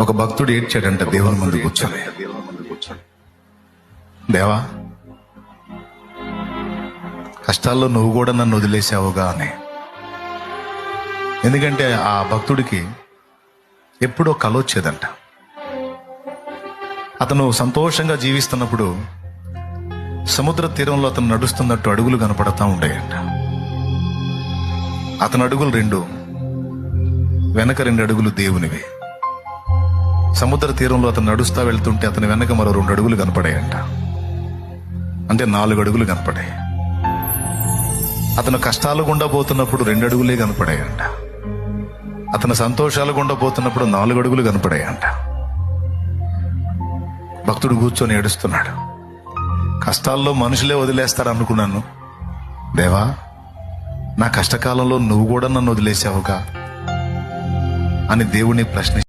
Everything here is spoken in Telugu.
ఒక భక్తుడు ఏడ్చాడంట దేవుని ముందు కూర్చొని దేవా కష్టాల్లో నువ్వు కూడా నన్ను వదిలేసావుగా అని. ఎందుకంటే ఆ భక్తుడికి ఎప్పుడో కల వచ్చేదంట. అతను సంతోషంగా జీవిస్తున్నప్పుడు సముద్ర తీరంలో అతను నడుస్తున్నట్టు అడుగులు కనపడతా ఉండేయంట. అతని అడుగులు రెండు వెనక రెండు అడుగులు దేవునివి. సముద్ర తీరంలో అతను నడుస్తా వెళ్తుంటే అతని వెనక మరో రెండు అడుగులు కనపడాయంట. అంటే నాలుగు అడుగులు కనపడాయి. అతను కష్టాలు గుండా పోతున్నప్పుడు రెండు అడుగులే కనపడాయంట. అతను సంతోషాలు గుండా పోతున్నప్పుడు నాలుగు అడుగులు కనపడాయంట. భక్తుడు కూర్చొని ఏడుస్తున్నాడు. కష్టాల్లో మనుషులే వదిలేస్తారు అనుకున్నాను దేవా నా కష్టకాలంలో నువ్వు కూడా నన్ను వదిలేసావుగా అని దేవుని ప్రశ్న